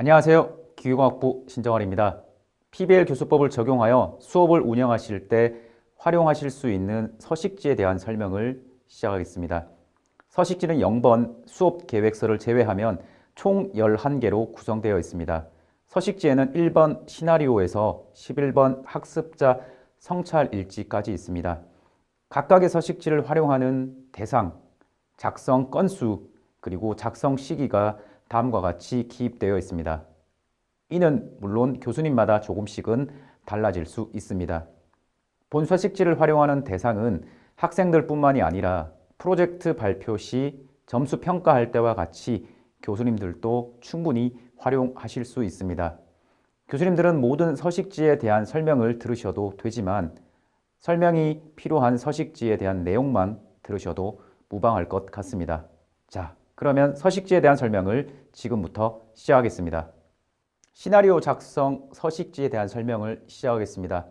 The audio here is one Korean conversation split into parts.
안녕하세요. 기계공학부 신정환입니다. PBL 교수법을 적용하여 수업을 운영하실 때 활용하실 수 있는 서식지에 대한 설명을 시작하겠습니다. 서식지는 0번 수업 계획서를 제외하면 총 11개로 구성되어 있습니다. 서식지에는 1번 시나리오에서 11번 학습자 성찰 일지까지 있습니다. 각각의 서식지를 활용하는 대상, 작성 건수, 그리고 작성 시기가 다음과 같이 기입되어 있습니다. 이는 물론 교수님마다 조금씩은 달라질 수 있습니다. 본 서식지를 활용하는 대상은 학생들뿐만이 아니라 프로젝트 발표 시 점수 평가할 때와 같이 교수님들도 충분히 활용하실 수 있습니다. 교수님들은 모든 서식지에 대한 설명을 들으셔도 되지만 설명이 필요한 서식지에 대한 내용만 들으셔도 무방할 것 같습니다. 자, 그러면 서식지에 대한 설명을 지금부터 시작하겠습니다. 시나리오 작성 서식지에 대한 설명을 시작하겠습니다.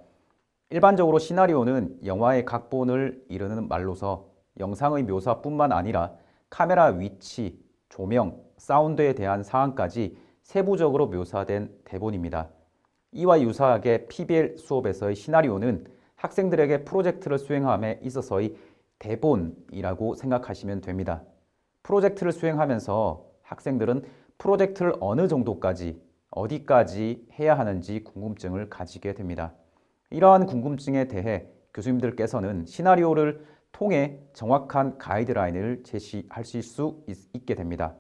일반적으로 시나리오는 영화의 각본을 이루는 말로서 영상의 묘사뿐만 아니라 카메라 위치, 조명, 사운드에 대한 사항까지 세부적으로 묘사된 대본입니다. 이와 유사하게 PBL 수업에서의 시나리오는 학생들에게 프로젝트를 수행함에 있어서의 대본이라고 생각하시면 됩니다. 프로젝트를 수행하면서 학생들은 프로젝트를 어느 정도까지, 어디까지 해야 하는지 궁금증을 가지게 됩니다. 이러한 궁금증에 대해 교수님들께서는 시나리오를 통해 정확한 가이드라인을 제시하실 수 있, 게 됩니다.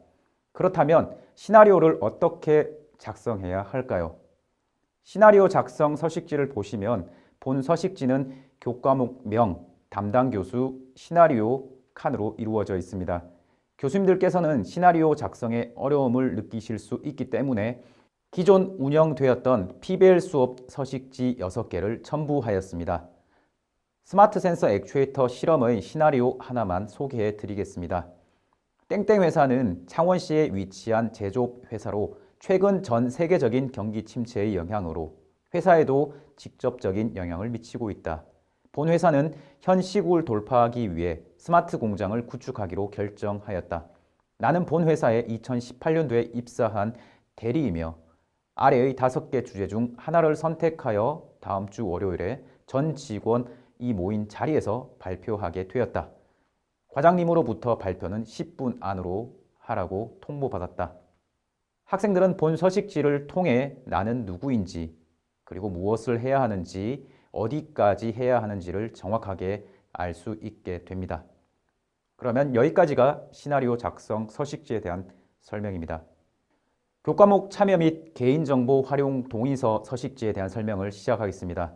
그렇다면 시나리오를 어떻게 작성해야 할까요? 시나리오 작성 서식지를 보시면 본 서식지는 교과목명, 담당 교수, 시나리오 칸으로 이루어져 있습니다. 교수님들께서는 시나리오 작성에 어려움을 느끼실 수 있기 때문에 기존 운영되었던 PBL 수업 서식지 6개를 첨부하였습니다. 스마트 센서 액추에이터 실험의 시나리오 하나만 소개해 드리겠습니다. 땡땡 회사는 창원시에 위치한 제조업 회사로 최근 전 세계적인 경기 침체의 영향으로 회사에도 직접적인 영향을 미치고 있다. 본 회사는 현 시국을 돌파하기 위해 스마트 공장을 구축하기로 결정하였다. 나는 본 회사에 2018년도에 입사한 대리이며 아래의 다섯 개 주제 중 하나를 선택하여 다음 주 월요일에 전 직원이 모인 자리에서 발표하게 되었다. 과장님으로부터 발표는 10분 안으로 하라고 통보받았다. 학생들은 본 서식지를 통해 나는 누구인지 그리고 무엇을 해야 하는지 어디까지 해야 하는지를 정확하게 알 수 있게 됩니다. 그러면 여기까지가 시나리오 작성 서식지에 대한 설명입니다. 교과목 참여 및 개인정보 활용 동의서 서식지에 대한 설명을 시작하겠습니다.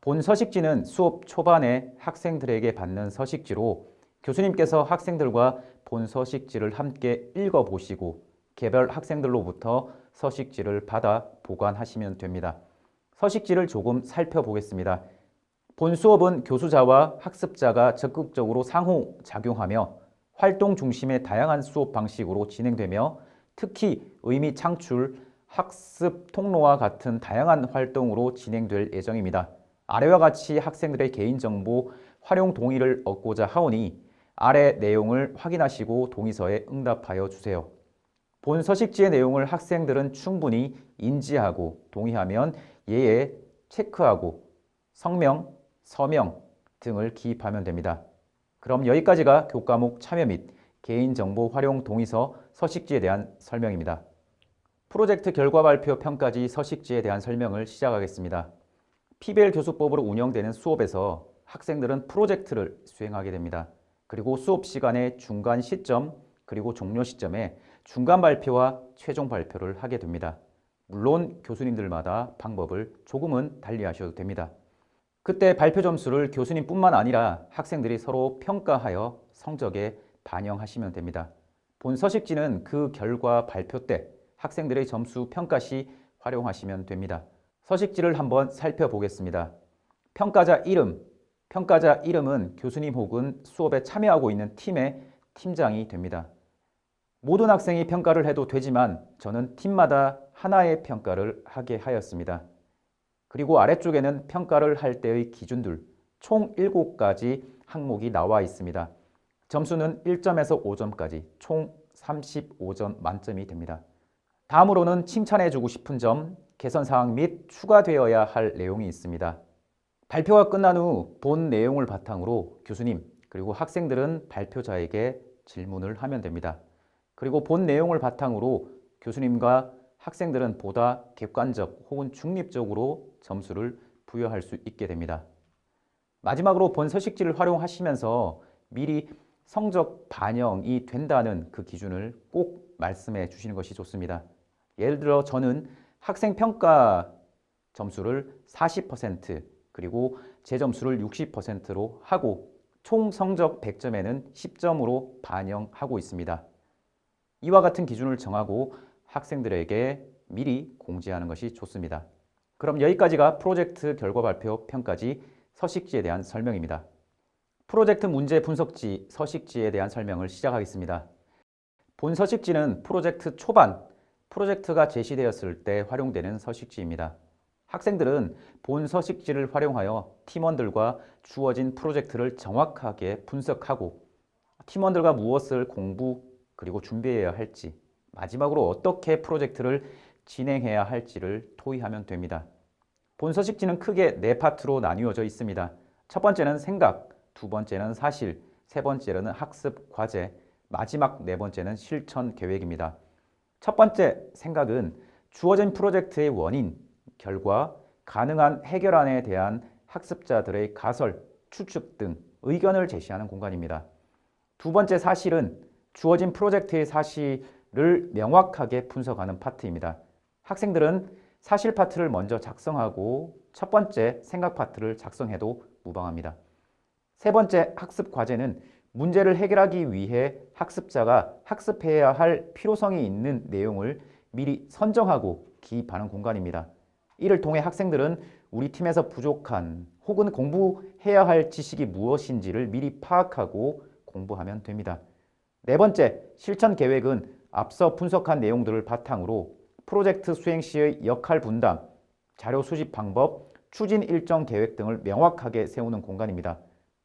본 서식지는 수업 초반에 학생들에게 받는 서식지로 교수님께서 학생들과 본 서식지를 함께 읽어보시고 개별 학생들로부터 서식지를 받아 보관하시면 됩니다. 서식지를 조금 살펴보겠습니다. 본 수업은 교수자와 학습자가 적극적으로 상호 작용하며 활동 중심의 다양한 수업 방식으로 진행되며 특히 의미 창출, 학습 통로와 같은 다양한 활동으로 진행될 예정입니다. 아래와 같이 학생들의 개인정보 활용 동의를 얻고자 하오니 아래 내용을 확인하시고 동의서에 응답하여 주세요. 본 서식지의 내용을 학생들은 충분히 인지하고 동의하면 예에 체크하고 성명, 서명 등을 기입하면 됩니다. 그럼 여기까지가 교과목 참여 및 개인정보 활용 동의서 서식지에 대한 설명입니다. 프로젝트 결과 발표 평가지 서식지에 대한 설명을 시작하겠습니다. PBL 교수법으로 운영되는 수업에서 학생들은 프로젝트를 수행하게 됩니다. 그리고 수업 시간의 중간 시점 그리고 종료 시점에 중간 발표와 최종 발표를 하게 됩니다. 물론 교수님들마다 방법을 조금은 달리 하셔도 됩니다. 그때 발표 점수를 교수님뿐만 아니라 학생들이 서로 평가하여 성적에 반영하시면 됩니다. 본 서식지는 그 결과 발표 때 학생들의 점수 평가 시 활용하시면 됩니다. 서식지를 한번 살펴보겠습니다. 평가자 이름, 평가자 이름은 교수님 혹은 수업에 참여하고 있는 팀의 팀장이 됩니다. 모든 학생이 평가를 해도 되지만 저는 팀마다 하나의 평가를 하게 하였습니다. 그리고 아래쪽에는 평가를 할 때의 기준들 총 7가지 항목이 나와 있습니다. 점수는 1점에서 5점까지 총 35점 만점이 됩니다. 다음으로는 칭찬해주고 싶은 점, 개선 사항 및 추가되어야 할 내용이 있습니다. 발표가 끝난 후 본 내용을 바탕으로 교수님 그리고 학생들은 발표자에게 질문을 하면 됩니다. 그리고 본 내용을 바탕으로 교수님과 학생들은 보다 객관적 혹은 중립적으로 점수를 부여할 수 있게 됩니다. 마지막으로 본 서식지를 활용하시면서 미리 성적 반영이 된다는 그 기준을 꼭 말씀해 주시는 것이 좋습니다. 예를 들어 저는 학생 평가 점수를 40% 그리고 제 점수를 60%로 하고 총 성적 100점에는 10점으로 반영하고 있습니다. 이와 같은 기준을 정하고 학생들에게 미리 공지하는 것이 좋습니다. 그럼 여기까지가 프로젝트 결과 발표 평가지 서식지에 대한 설명입니다. 프로젝트 문제 분석지 서식지에 대한 설명을 시작하겠습니다. 본 서식지는 프로젝트 초반, 프로젝트가 제시되었을 때 활용되는 서식지입니다. 학생들은 본 서식지를 활용하여 팀원들과 주어진 프로젝트를 정확하게 분석하고 팀원들과 무엇을 공부 그리고 준비해야 할지 마지막으로 어떻게 프로젝트를 진행해야 할지를 토의하면 됩니다. 본 서식지는 크게 네 파트로 나뉘어져 있습니다. 첫 번째는 생각, 두 번째는 사실, 세 번째는 학습 과제, 마지막 네 번째는 실천 계획입니다. 첫 번째 생각은 주어진 프로젝트의 원인, 결과, 가능한 해결안에 대한 학습자들의 가설, 추측 등 의견을 제시하는 공간입니다. 두 번째 사실은 주어진 프로젝트의 사실 을 명확하게 분석하는 파트입니다. 학생들은 사실 파트를 먼저 작성하고 첫 번째 생각 파트를 작성해도 무방합니다. 세 번째 학습 과제는 문제를 해결하기 위해 학습자가 학습해야 할 필요성이 있는 내용을 미리 선정하고 기입하는 공간입니다. 이를 통해 학생들은 우리 팀에서 부족한 혹은 공부해야 할 지식이 무엇인지를 미리 파악하고 공부하면 됩니다. 네 번째, 실천 계획은 앞서 분석한 내용들을 바탕으로 프로젝트 수행 시의 역할 분담, 자료 수집 방법, 추진 일정 계획 등을 명확하게 세우는 공간입니다.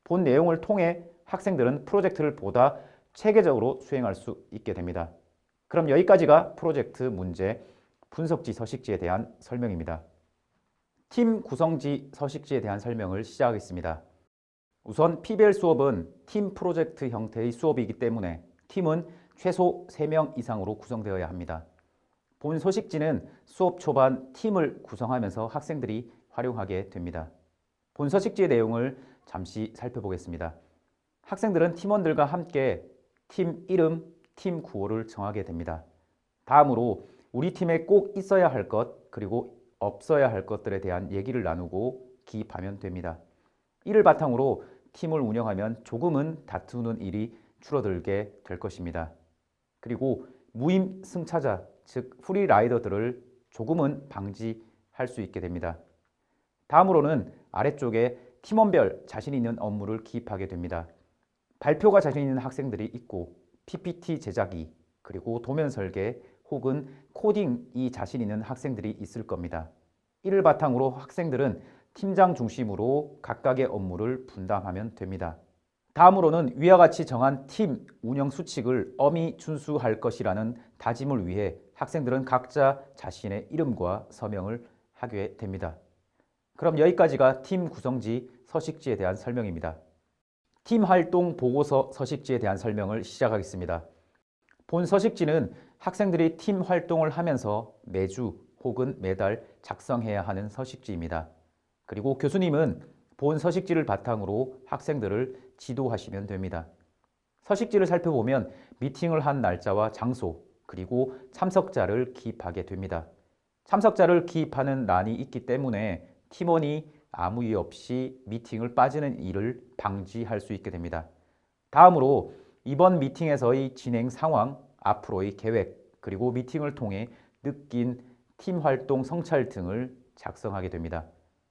본 내용을 통해 학생들은 프로젝트를 보다 체계적으로 수행할 수 있게 됩니다. 그럼 여기까지가 프로젝트 문제 분석지 서식지에 대한 설명입니다. 팀 구성지 서식지에 대한 설명을 시작하겠습니다. 우선 PBL 수업은 팀 프로젝트 형태의 수업이기 때문에 팀은 최소 3명 이상으로 구성되어야 합니다. 본 서식지는 수업 초반 팀을 구성하면서 학생들이 활용하게 됩니다. 본 서식지의 내용을 잠시 살펴보겠습니다. 학생들은 팀원들과 함께 팀 이름, 팀 구호를 정하게 됩니다. 다음으로 우리 팀에 꼭 있어야 할 것, 그리고 없어야 할 것들에 대한 얘기를 나누고 기입하면 됩니다. 이를 바탕으로 팀을 운영하면 조금은 다투는 일이 줄어들게 될 것입니다. 그리고 무임 승차자, 즉 프리라이더들을 조금은 방지할 수 있게 됩니다. 다음으로는 아래쪽에 팀원별 자신 있는 업무를 기입하게 됩니다. 발표가 자신 있는 학생들이 있고 PPT 제작이 그리고 도면 설계 혹은 코딩이 자신 있는 학생들이 있을 겁니다. 이를 바탕으로 학생들은 팀장 중심으로 각각의 업무를 분담하면 됩니다. 다음으로는 위와 같이 정한 팀 운영 수칙을 엄히 준수할 것이라는 다짐을 위해 학생들은 각자 자신의 이름과 서명을 하게 됩니다. 그럼 여기까지가 팀 구성지 서식지에 대한 설명입니다. 팀 활동 보고서 서식지에 대한 설명을 시작하겠습니다. 본 서식지는 학생들이 팀 활동을 하면서 매주 혹은 매달 작성해야 하는 서식지입니다. 그리고 교수님은 본 서식지를 바탕으로 학생들을 지도하시면 됩니다. 서식지를 살펴보면 미팅을 한 날짜와 장소, 그리고 참석자를 기입하게 됩니다. 참석자를 기입하는 란이 있기 때문에 팀원이 아무 이유 없이 미팅을 빠지는 일을 방지할 수 있게 됩니다. 다음으로 이번 미팅에서의 진행 상황, 앞으로의 계획, 그리고 미팅을 통해 느낀 팀 활동 성찰 등을 작성하게 됩니다.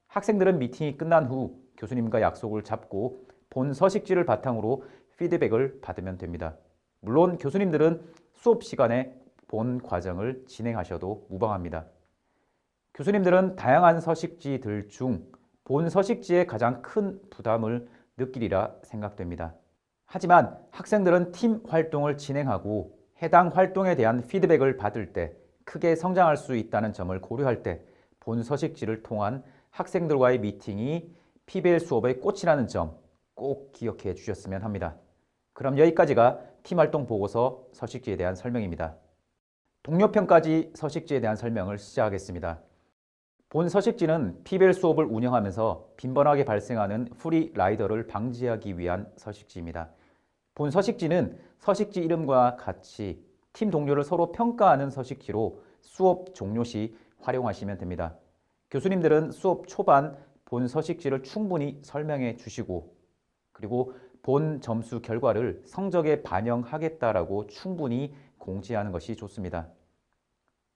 학생들은 미팅이 끝난 후 교수님과 약속을 잡고 본 서식지를 바탕으로 피드백을 받으면 됩니다. 물론 교수님들은 수업 시간에 본 과정을 진행하셔도 무방합니다. 교수님들은 다양한 서식지들 중 본 서식지에 가장 큰 부담을 느끼리라 생각됩니다. 하지만 학생들은 팀 활동을 진행하고 해당 활동에 대한 피드백을 받을 때 크게 성장할 수 있다는 점을 고려할 때 본 서식지를 통한 학생들과의 미팅이 PBL 수업의 꽃이라는 점 꼭 기억해 주셨으면 합니다. 그럼 여기까지가 팀 활동 보고서 서식지에 대한 설명입니다. 동료편까지 서식지에 대한 설명을 시작하겠습니다. 본 서식지는 PBL 수업을 운영하면서 빈번하게 발생하는 프리 라이더를 방지하기 위한 서식지입니다. 본 서식지는 서식지 이름과 같이 팀 동료를 서로 평가하는 서식지로 수업 종료 시 활용하시면 됩니다. 교수님들은 수업 초반 본 서식지를 충분히 설명해 주시고 그리고 본 점수 결과를 성적에 반영하겠다라고 충분히 공지하는 것이 좋습니다.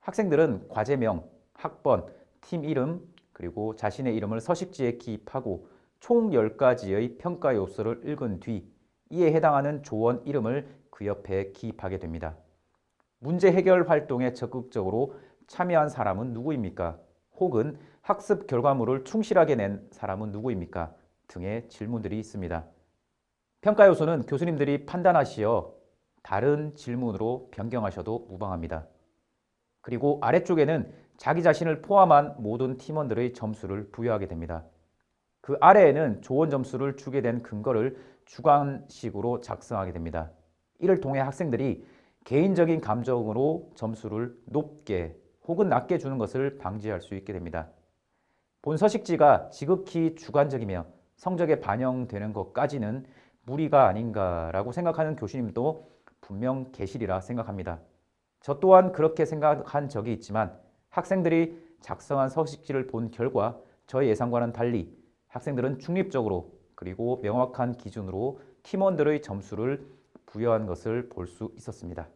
학생들은 과제명, 학번, 팀 이름, 그리고 자신의 이름을 서식지에 기입하고 총 10가지의 평가 요소를 읽은 뒤 이에 해당하는 조원 이름을 그 옆에 기입하게 됩니다. 문제 해결 활동에 적극적으로 참여한 사람은 누구입니까? 혹은 학습 결과물을 충실하게 낸 사람은 누구입니까? 등의 질문들이 있습니다. 평가 요소는 교수님들이 판단하시어 다른 질문으로 변경하셔도 무방합니다. 그리고 아래쪽에는 자기 자신을 포함한 모든 팀원들의 점수를 부여하게 됩니다. 그 아래에는 조언 점수를 주게 된 근거를 주관식으로 작성하게 됩니다. 이를 통해 학생들이 개인적인 감정으로 점수를 높게 혹은 낮게 주는 것을 방지할 수 있게 됩니다. 본 서식지가 지극히 주관적이며 성적에 반영되는 것까지는 무리가 아닌가라고 생각하는 교수님도 분명 계시리라 생각합니다. 저 또한 그렇게 생각한 적이 있지만 학생들이 작성한 서식지를 본 결과 저의 예상과는 달리 학생들은 중립적으로 그리고 명확한 기준으로 팀원들의 점수를 부여한 것을 볼 수 있었습니다.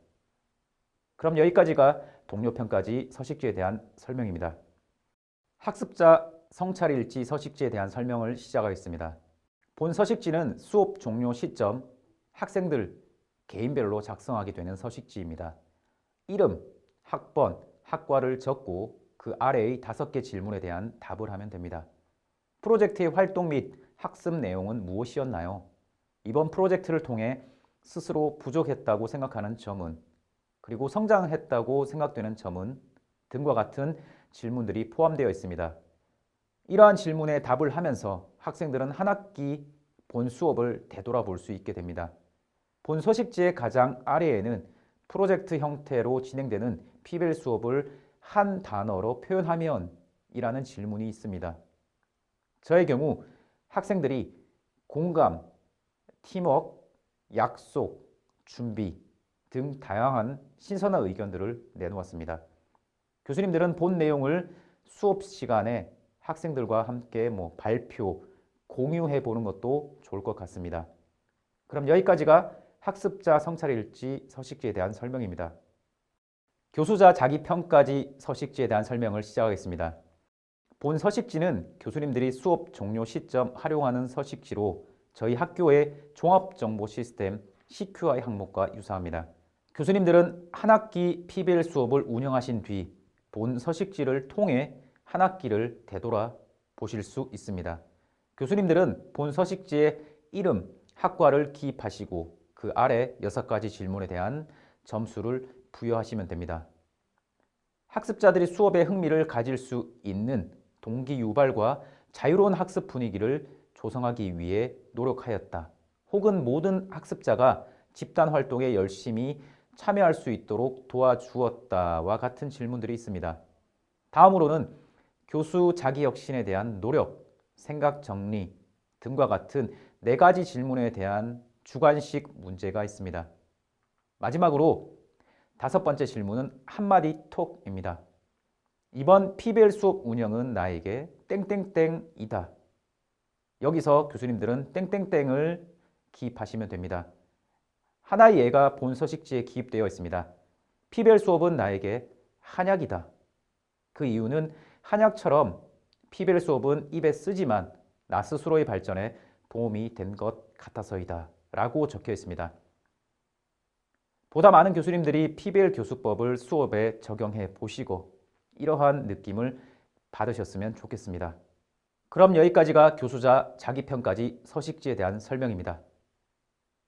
그럼 여기까지가 동료편까지 서식지에 대한 설명입니다. 학습자 성찰일지 서식지에 대한 설명을 시작하겠습니다. 본 서식지는 수업 종료 시점 학생들 개인별로 작성하게 되는 서식지입니다. 이름, 학번, 학과를 적고 그 아래의 다섯 개 질문에 대한 답을 하면 됩니다. 프로젝트의 활동 및 학습 내용은 무엇이었나요? 이번 프로젝트를 통해 스스로 부족했다고 생각하는 점은 그리고 성장했다고 생각되는 점은 등과 같은 질문들이 포함되어 있습니다. 이러한 질문에 답을 하면서 학생들은 한 학기 본 수업을 되돌아볼 수 있게 됩니다. 본 서식지의 가장 아래에는 프로젝트 형태로 진행되는 PBL 수업을 한 단어로 표현하면 이라는 질문이 있습니다. 저의 경우 학생들이 공감, 팀워크, 약속, 준비 등 다양한 신선한 의견들을 내놓았습니다. 교수님들은 본 내용을 수업 시간에 학생들과 함께 뭐 발표, 공유해 보는 것도 좋을 것 같습니다. 그럼 여기까지가 학습자 성찰일지 서식지에 대한 설명입니다. 교수자 자기평가지 서식지에 대한 설명을 시작하겠습니다. 본 서식지는 교수님들이 수업 종료 시점 활용하는 서식지로 저희 학교의 종합정보 시스템 CQI 항목과 유사합니다. 교수님들은 한 학기 PBL 수업을 운영하신 뒤 본 서식지를 통해 한 학기를 되돌아 보실 수 있습니다. 교수님들은 본 서식지에 이름, 학과를 기입하시고 그 아래 여섯 가지 질문에 대한 점수를 부여하시면 됩니다. 학습자들이 수업에 흥미를 가질 수 있는 동기 유발과 자유로운 학습 분위기를 조성하기 위해 노력하였다. 혹은 모든 학습자가 집단 활동에 열심히 참여할 수 있도록 도와주었다와 같은 질문들이 있습니다. 다음으로는 교수 자기 혁신에 대한 노력, 생각 정리 등과 같은 네 가지 질문에 대한 주관식 문제가 있습니다. 마지막으로 다섯 번째 질문은 한마디 톡입니다. 이번 PBL 수업 운영은 나에게 땡땡땡이다. 여기서 교수님들은 땡땡땡을 기입하시면 됩니다. 하나의 예가 본 서식지에 기입되어 있습니다. PBL 수업은 나에게 한약이다. 그 이유는 한약처럼 PBL 수업은 입에 쓰지만 나 스스로의 발전에 도움이 된 것 같아서이다. 라고 적혀 있습니다. 보다 많은 교수님들이 PBL 교수법을 수업에 적용해 보시고 이러한 느낌을 받으셨으면 좋겠습니다. 그럼 여기까지가 교수자 자기평가지 서식지에 대한 설명입니다.